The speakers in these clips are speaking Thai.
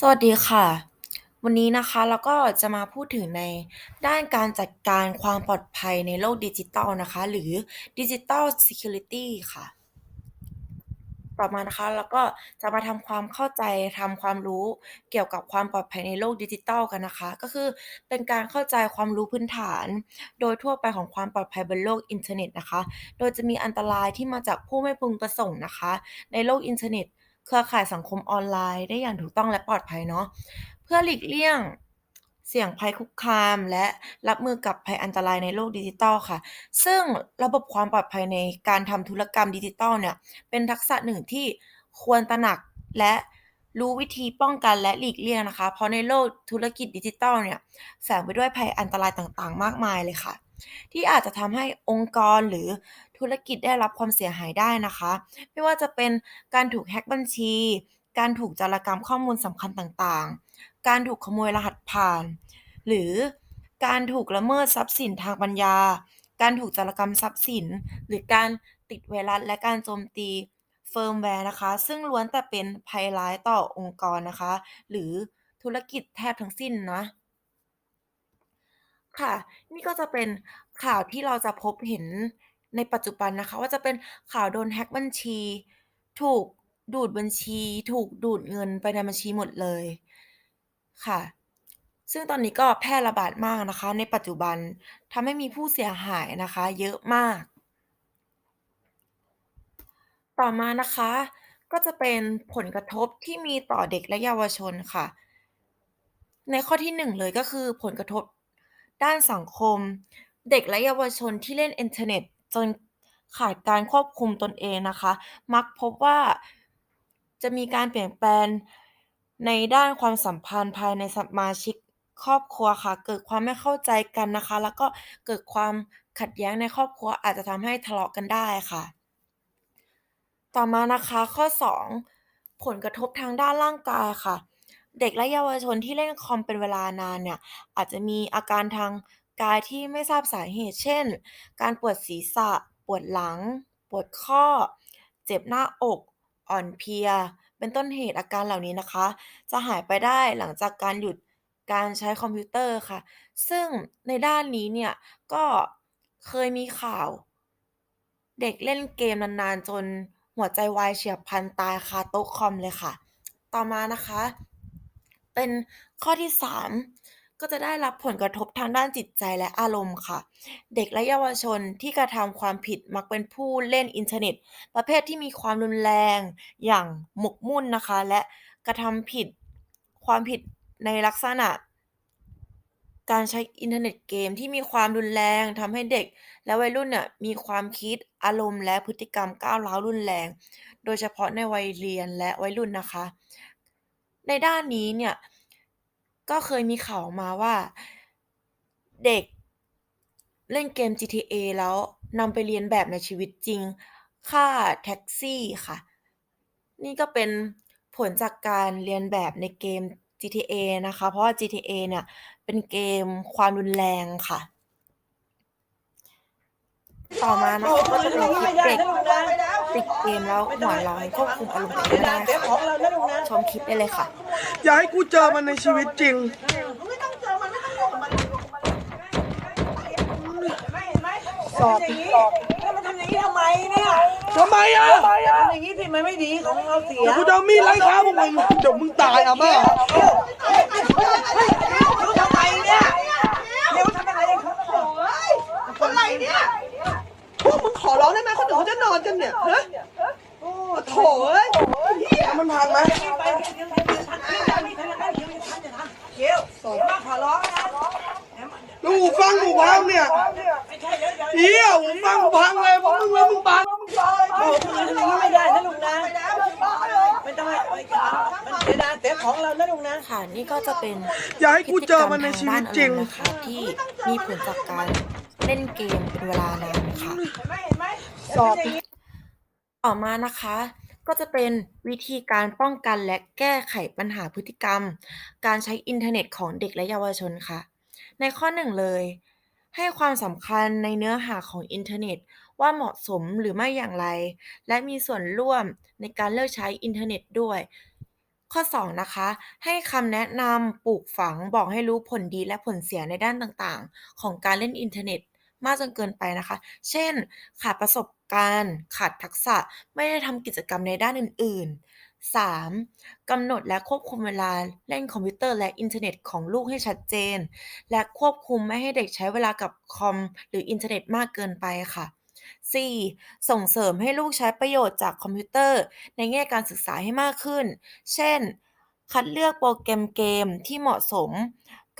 สวัสดีค่ะ วันนี้นะคะเราก็จะมาพูดถึงในด้านการจัดการความปลอดภัยในโลกดิจิทัลนะคะ หรือ Digital Security ค่ะ ต่อมานะคะเราก็จะมาทำความเข้าใจทำความรู้เกี่ยวกับความปลอดภัยในโลกดิจิทัลกันนะคะ ก็คือเป็นการเข้าใจความรู้พื้นฐาน โดยทั่วไปของความปลอดภัยบนโลกอินเทอร์เน็ตนะคะ โดยจะมีอันตรายที่มาจากผู้ไม่พึงประสงค์นะคะ ในโลกอินเทอร์เน็ต เครือข่ายสังคมออนไลน์ได้อย่างถูกต้องและปลอดภัยเนาะเพื่อหลีกเลี่ยงเสี่ยงภัยคุกคาม และรับมือกับภัยอันตรายในโลกดิจิทัลค่ะ ซึ่งระบบความปลอดภัยในการทำธุรกรรมดิจิทัลเนี่ย เป็นทักษะหนึ่งที่ควรตระหนักและรู้วิธีป้องกันและหลีกเลี่ยงนะคะ เพราะในโลกธุรกิจดิจิทัลเนี่ยแฝงไปด้วยภัยอันตรายต่างๆ มากมายเลยค่ะ ที่อาจจะทำให้องค์กรหรือธุรกิจได้รับความเสียหายได้นะคะ ไม่ว่าจะเป็นการถูกแฮ็กบัญชี การถูกโจรกรรมข้อมูลสำคัญต่างๆ การถูกขโมยรหัสผ่าน หรือการถูกละเมิดทรัพย์สินทางปัญญา การถูกโจรกรรมทรัพย์สิน หรือการติดไวรัสและการโจมตีเฟิร์มแวร์นะคะ ซึ่งล้วนแต่เป็นภัยร้ายต่อองค์กรนะคะ หรือธุรกิจแทบทั้งสิ้นนะ ค่ะ นี่ก็จะเป็นข่าวที่เราจะพบเห็นในปัจจุบันนะคะ ว่าจะเป็นข่าวโดนแฮ็กบัญชี ถูกดูดบัญชี ถูกดูดเงินไปในบัญชีหมดเลยค่ะ ซึ่งตอนนี้ก็แพร่ระบาดมากนะคะ ในปัจจุบันทำให้มีผู้เสียหายนะคะ เยอะมาก ต่อมานะคะ ก็จะเป็นผลกระทบที่มีต่อเด็กและเยาวชนค่ะ ในข้อที่1เลยก็คือผลกระทบ ด้านสังคม เด็กและเยาวชนที่เล่นอินเทอร์เน็ต จนขาดการควบคุมตนเองนะคะ มักพบว่าจะมีการเปลี่ยนแปลงในด้านความสัมพันธ์ภายในสมาชิกครอบครัวค่ะ เกิดความไม่เข้าใจกันนะคะ แล้วก็เกิดความขัดแย้งในครอบครัวอาจจะทำให้ทะเลาะกันได้ค่ะ ต่อมานะคะข้อ 2 ผลกระทบทางด้านร่างกายค่ะ เด็กและเยาวชนที่เล่นคอมเป็นเวลานานเนี่ย อาจจะมีอาการทางกายที่ไม่ทราบสาเหตุ เช่น การปวดศีรษะ ปวดหลัง ปวดข้อ เจ็บหน้าอก อ่อนเพลีย เป็นต้นเหตุอาการเหล่านี้นะคะ จะหายไปได้หลังจากการหยุดการใช้คอมพิวเตอร์ค่ะ ซึ่งในด้านนี้เนี่ย ก็เคยมีข่าว เด็กเล่นเกมนานๆ จนหัวใจวายเฉียบพลันตายคาโต๊ะคอมเลยค่ะ ต่อมานะคะ เป็นข้อที่ 3 ก็จะได้รับผลกระทบทางด้านจิตใจและอารมณ์ค่ะ เด็กและเยาวชนที่กระทำความผิดมักเป็นผู้เล่นอินเทอร์เน็ต ประเภทที่มีความรุนแรงอย่างหมกมุ่นนะคะ และกระทำผิดความผิดในลักษณะ การใช้อินเทอร์เน็ตเกมที่มีความรุนแรงทำให้เด็ก และวัยรุ่นเนี่ยมีความคิดอารมณ์และพฤติกรรมก้าวร้าวรุนแรง โดยเฉพาะในวัยเรียนและวัยรุ่นนะคะ ในด้านนี้เนี่ย ก็เคยมีข่าวมาว่า เด็กเล่นเกม GTA แล้วนำไปเลียนแบบในชีวิตจริงฆ่าแท็กซี่ค่ะ นี่ก็เป็นผลจากการเลียนแบบในเกม GTA นะคะ เพราะว่า GTA เนี่ย เป็นเกมความรุนแรงค่ะ ต่อมานะคะก็จะเป็นคลิปเด็ก ติดเกมแล้วหัวร้อนควบคุมอารมณ์ตัวเองไม่ได้ค่ะชมคลิปได้เลยค่ะ อย่าให้กูเจอมันในชีวิตจริงไม่ต้องเจอมันไม่ต้องยุ่งกับมันไม่เห็นไหมสอบทำอย่างนี้แล้วมันทำอย่างนี้ทำไมเนี่ยทำไมอะทำอย่างนี้ที่มันไม่ดีของเราเสีย เดี๋ยวกูจะเอามีดไล่ฆ่าพวกมึงเดี๋ยวมึงตายอะแม่ รู้ทำไมเนี่ยเดี๋ยวทำอะไรเขาโอ้ยอะไรเนี่ย พวกมึงข อร้องได้ไหมคนอื่นเขาจะนอนกันเนี่ยฮะโอ้โถเอ้ยเฮียมันพังไหมไปเดี๋ยวเดี๋ยวทันเดี๋ยวเดี๋ยวเดี๋ยวทันเดี๋ยวทันเดี๋ยวมาขอร้องนะแล้วหูฟังกูพังเนี่ยไม่ใช่เดี๋ยวเดี๋ยวเฮียหูฟังกูพังเลยเพราะมึงเลยมึงปาโอ้ยทำอย่างนี้ไม่ได้นะลุงนะไม่ได้ไม่ได้มัน เสียดายเสียของเรานะลุงนะ ค่ะนี่ก็จะเป็นอย่าให้กูเจอมันในชีวิตจริงพฤติกมทาด้านอารมณ์นะคะที่มีผลจากการเล่นเกมเป็นเวลานานค่ะไม่เห็นไหมสอบต่อมานะคะ ก็จะเป็นวิธีการป้องกันและแก้ไขปัญหาพฤติกรรม การใช้อินเทอร์เน็ตของเด็กและเยาวชนค่ะ ในข้อหนึ่งเลย ให้ความสำคัญในเนื้อหาของอินเทอร์เน็ตว่าเหมาะสมหรือไม่อย่างไร และมีส่วนร่วมในการเลิกใช้อินเทอร์เน็ตด้วย ข้อ 2 นะคะ ให้คำแนะนำปลูกฝังบอกให้รู้ผลดีและผลเสียในด้านต่างๆ ของการเล่นอินเทอร์เน็ตมากจนเกินไปนะคะ เช่น ขาดประสบการณ์ ขาดทักษะ ไม่ได้ทำกิจกรรมในด้านอื่น ๆ 3. กำหนดและควบคุมเวลาเล่นคอมพิวเตอร์และอินเทอร์เน็ตของลูกให้ชัดเจน และควบคุมไม่ให้เด็กใช้เวลากับคอมหรืออินเทอร์เน็ตมากเกินไปค่ะ 4. ส่งเสริมให้ลูกใช้ประโยชน์จากคอมพิวเตอร์ ในแง่การศึกษาให้มากขึ้น เช่น คัดเลือกโปรแกรมเกมที่เหมาะสม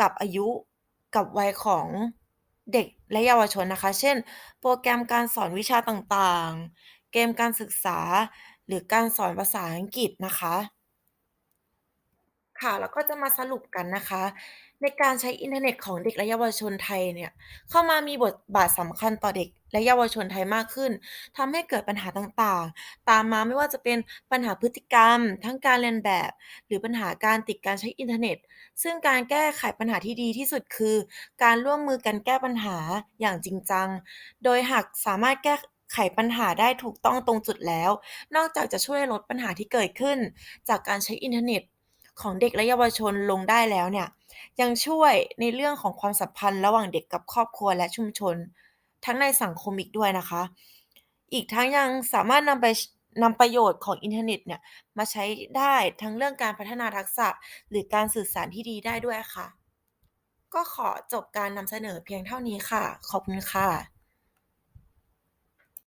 กับอายุกับวัยของเด็กและเยาวชนนะคะ เช่น โปรแกรมการสอนวิชาต่างๆ เกมการศึกษา หรือการสอนภาษาอังกฤษนะคะ ค่ะ แล้วก็จะมาสรุปกันนะคะ ในการใช้อินเทอร์เน็ตของเด็กและเยาวชนไทยเนี่ย เข้ามามีบทบาทสำคัญต่อเด็กและเยาวชนไทยมากขึ้นทำให้เกิดปัญหาต่างๆ ตามมาไม่ว่าจะเป็นปัญหาพฤติกรรม ทั้งการเรียนแบบ หรือปัญหาการติดการใช้อินเทอร์เน็ต ซึ่งการแก้ไขปัญหาที่ดีที่สุดคือ การร่วมมือกันแก้ปัญหาอย่างจริงจัง โดยหากสามารถแก้ไขปัญหาได้ถูกต้องตรงจุดแล้ว นอกจากจะช่วยลดปัญหาที่เกิดขึ้น จากการใช้อินเทอร์เน็ต ของเด็กและเยาวชนลงได้แล้วเนี่ย ยังช่วยในเรื่องของความสัมพันธ์ระหว่างเด็กกับครอบครัวและชุมชน ทั้งในสังคมอีกด้วยนะคะ อีกทั้งยังสามารถนำไปนำประโยชน์ของอินเทอร์เน็ตเนี่ยมาใช้ได้ทั้งเรื่องการพัฒนาทักษะ หรือการสื่อสารที่ดีได้ด้วยค่ะ ก็ขอจบการนำเสนอเพียงเท่านี้ค่ะ ขอบคุณค่ะ